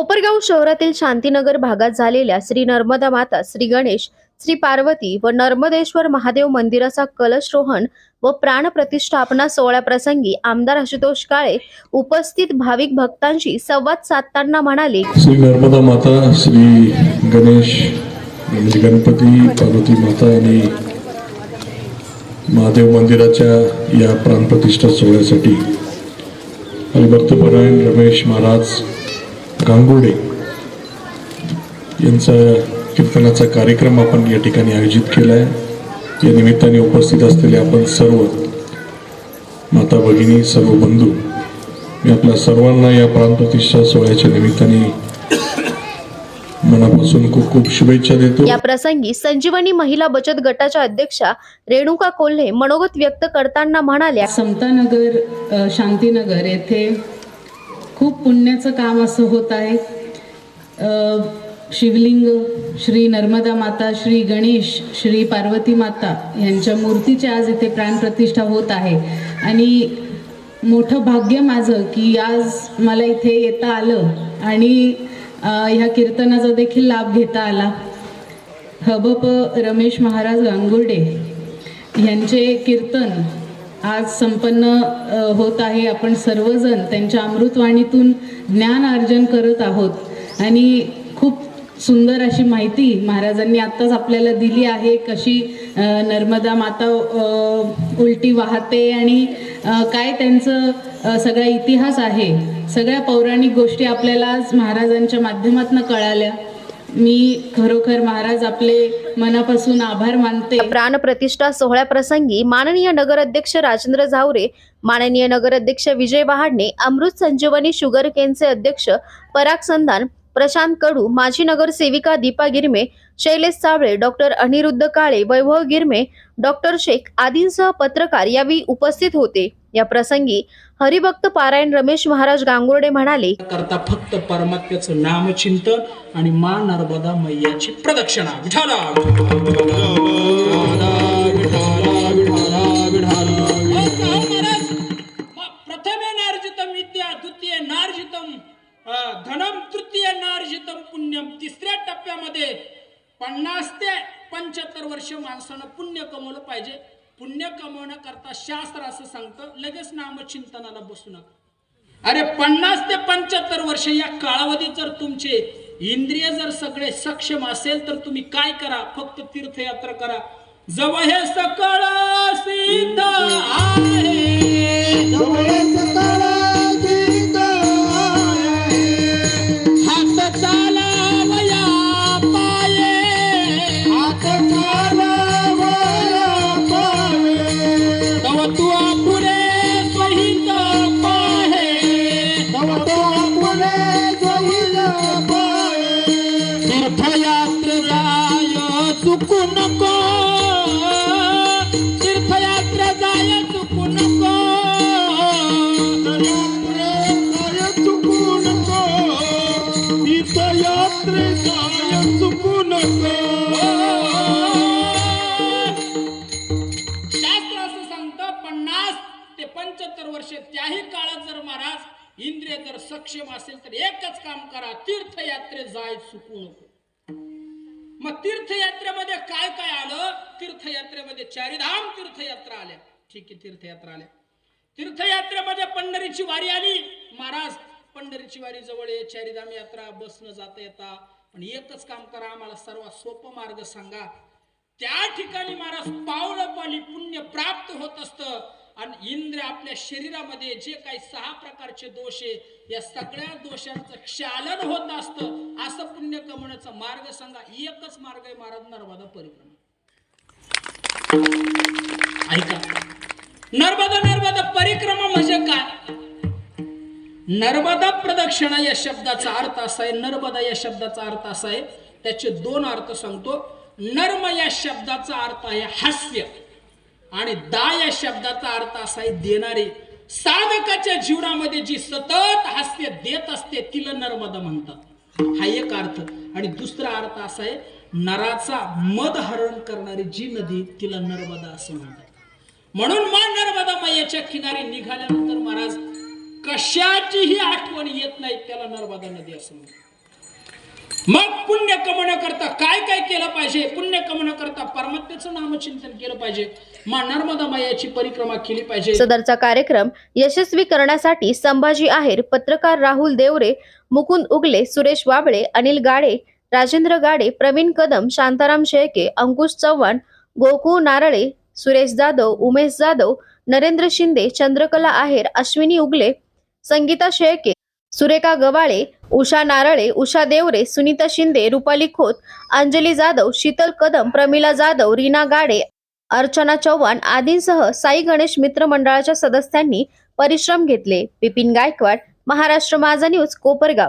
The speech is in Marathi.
कोपरगाव शहरातील शांतीनगर भागात झालेल्या श्री नर्मदा माता श्री गणेश श्री पार्वती व नर्मदेश्वर महादेव मंदिराचा कलशरोहण व प्राणप्रतिष्ठापना सोहळ्याप्रसंगी आमदार आशुतोष काळे उपस्थित भाविक भक्तांशी संवाद साधताना म्हणाले श्री नर्मदा माता श्री गणेश म्हणजे गणपती पार्वती माता आणि महादेव मंदिराच्या या प्राणप्रतिष्ठा सोहळ्यासाठी. हरिभक्तपरायण रमेश महाराज गांगुर्डे यांचा कीर्तनाचा कार्यक्रम आपण या ठिकाणी आयोजित केला आहे या निमित्ताने उपस्थित असलेले आपण सर्व माता भगिनी सर्व बंधू मी आपल्या सर्वांना या प्राणप्रतिष्ठा सोहळ्याच्या निमित्ताने मनापासून खूप खूप शुभेच्छा देतो. या प्रसंगी संजीवनी महिला बचत गटाच्या अध्यक्षा रेणुका कोल्हे मनोगत व्यक्त करताना म्हणाल्या समतानगर शांतीनगर येथे खूप पुण्याचं काम असं होत आहे. शिवलिंग श्री नर्मदा माता श्री गणेश श्री पार्वती माता यांच्या मूर्तीची आज इथे प्राणप्रतिष्ठा होत आहे. आणि मोठं भाग्य माझं की आज मला इथे येता आलं आणि ह्या कीर्तनाचा देखील लाभ घेता आला. हबप रमेश महाराज गांगुर्डे यांचे कीर्तन आज संपन्न होत आहे. आपण सर्वजण त्यांच्या अमृतवाणीतून ज्ञान अर्जन करत आहोत. आणि खूप सुंदर अशी माहिती महाराजांनी आत्ताच आपल्याला दिली आहे. कशी नर्मदा माता उलटी वाहते आणि काय त्यांचं सगळा इतिहास आहे. सगळ्या पौराणिक गोष्टी आपल्याला आज महाराजांच्या माध्यमातून कळाल्या. मी खरोखर महाराज आपले मनापासून आभार मानते. प्राणप्रतिष्ठा सोहळ्याप्रसंगी माननीय नगराध्यक्ष राजेंद्र झावरे माननीय नगराध्यक्ष विजय बहाडणे अमृत संजीवनी शुगर केनचे अध्यक्ष पराग संधान प्रशांत कडू माजी नगरसेविका दीपा गिरमे शैलेश साबळे डॉक्टर अनिरुद्ध काळे वैभव गिरमे डॉक्टर शेख आदींसह पत्रकार यावेळी उपस्थित होते. या प्रसंगी हरिभक्त पारायण रमेश महाराज गांगुर्डे म्हणाले करता फक्त परमात्म्याचं नामचिंतन आणि मा नर्मदा मैयाची प्रदक्षिणा. विठाला प्रथमे नार्जितम विद्या द्वितीय नार्जितम धनम तृतीय नार्जितम पुण्यम तिसऱ्या टप्प्यामध्ये पन्नास ते पंच्याहत्तर वर्ष माणसानं पुण्य कमवलं पाहिजे पुण्य कमवण्याकरता शास्त्र असं सांगतं लगेच नामचिंतनाला बसू नका. अरे पन्नास ते पंच्याहत्तर वर्ष या कालावधीत जर तुमचे इंद्रिय जर सगळे सक्षम असेल तर तुम्ही काय करा? फक्त तीर्थयात्रा करा. जवळ हे सकळ सीता आहे. चुकू नको. तीर्थयात्रा जाय चुकू नको. शास्त्र असं सांगतं पन्नास ते पंच्याहत्तर वर्ष त्याही काळात जर महाराज इंद्रिय जर सक्षम असेल तर एकच काम करा तीर्थयात्रे जाय चुकू नको. मग तीर्थयात्रेमध्ये काय काय आलं? तीर्थयात्रेमध्ये चारिधाम तीर्थयात्रा आल्या. ठीक आहे तीर्थयात्रा आल्या. तीर्थयात्रेमध्ये पंढरीची वारी आली. महाराज पंढरीची वारी जवळ आहे चारिधाम यात्रा बसनं जाता येता. पण एकच काम करा आम्हाला सर्वात सोपं मार्ग सांगा. त्या ठिकाणी महाराज पावलं पाली पुण्य प्राप्त होत असतं. आणि इंद्र आपल्या शरीरामध्ये जे काही सहा प्रकारचे दोष आहे या सगळ्या दोषांचं क्षालन होत असतं. असं पुण्य कमवण्याचा मार्ग सांगा. एकच मार्ग आहे महाराज नर्मदा परिक्रमा ऐका. नर्मदा नर्मदा परिक्रमा म्हणजे काय? नर्मदा प्रदक्षिणा या शब्दाचा अर्थ असा आहे नर्मदा या शब्दाचा अर्थ असा आहे त्याचे दोन अर्थ सांगतो. नर्म या शब्दाचा अर्थ आहे हास्य आणि दा या शब्दाचा अर्थ असा आहे देणारे. साधकाच्या जीवनामध्ये जी सतत हास्य देत असते तिला नर्मदा म्हणतात. हा एक अर्थ आणि दुसरा अर्थ असा आहे नराचा मद हरण करणारी जी नदी तिला नर्मदा असं म्हणतात. म्हणून मा नर्मदा मैयाच्या किनारी निघाल्यानंतर महाराज कशाचीही आठवण येत नाही त्याला नर्मदा नदी असं म्हणतात. मग पुण्य कमवण्याकरता काय काय केलं पाहिजे? पुण्य कमवण्याकरता परमात्म्याचं नामचिंतन केलं पाहिजे. मा नर्मदा मायाची परिक्रमा केली पाहिजे. सदरचा कार्यक्रम यशस्वी करण्यासाठी संभाजी आहेर पत्रकार राहुल देवरे मुकुंद उगले सुरेश वाबळे अनिल गाडे राजेंद्र गाडे प्रवीण कदम शांताराम शेळके अंकुश चव्हाण गोकू नारळे सुरेश जाधव उमेश जाधव नरेंद्र शिंदे चंद्रकला आहेर अश्विनी उगले संगीता शेळके सुरेखा गवाळे उषा नारळे उषा देवरे सुनीता शिंदे रुपाली खोत अंजली जाधव शीतल कदम प्रमिला जाधव रीना गाडे अर्चना चव्हाण आदींसह साई गणेश मित्र मंडळाच्या सदस्यांनी परिश्रम घेतले. बिपिन गायकवाड महाराष्ट्र माझा न्यूज कोपरगाव.